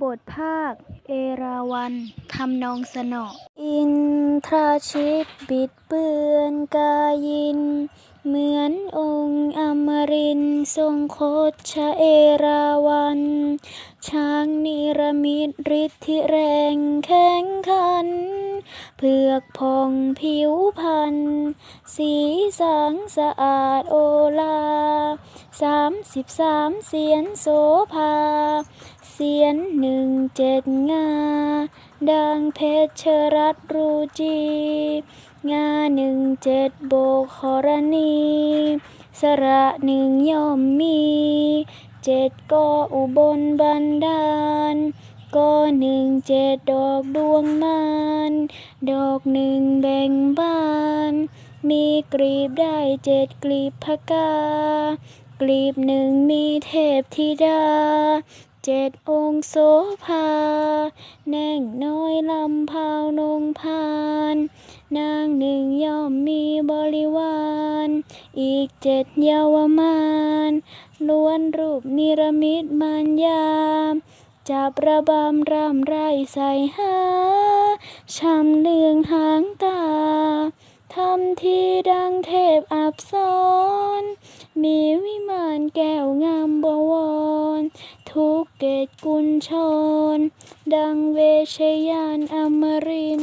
บทภาค เอราวัณทำนองสนอ อินทราชิตบิดเบือนกายิน เหมือนองค์อมรินทรงโคชเอราวัณช้างนิรมิตฤทธิแรงแข็งขัน เผือกพองผิวพัน สีสังสะอาดโอลาสามสิบสามเสียนโสภา สียนหนึ่งเจ็ดงา ดังเพชรรัตรูจี งาหนึ่งเจ็ดโบกขรณี สระหนึ่งย่อมมี เจ็ดก็อุบลบันดาลก็หนึ่งเจ็ดดอกดวงมานดอกหนึ่งแบ่งบาน มีกลีบได้เจ็ดกลีบพกากลีบหนึ่งมีเทพธิดา เจ็ดองค์โสภา แน่งน้อยลำพาวนงพาน นางหนึ่งย่อมมีบริวาร อีกเจ็ดเยาวมานล้วนรูปนิรมิตมารยามจับระบำรำไรใส่หาช้ำเลืองหางตาทำที่ดังเทพอับสรมีวิมานแก้วงามบวร ทุกเกตกุญชร ดังเวชยานอมริน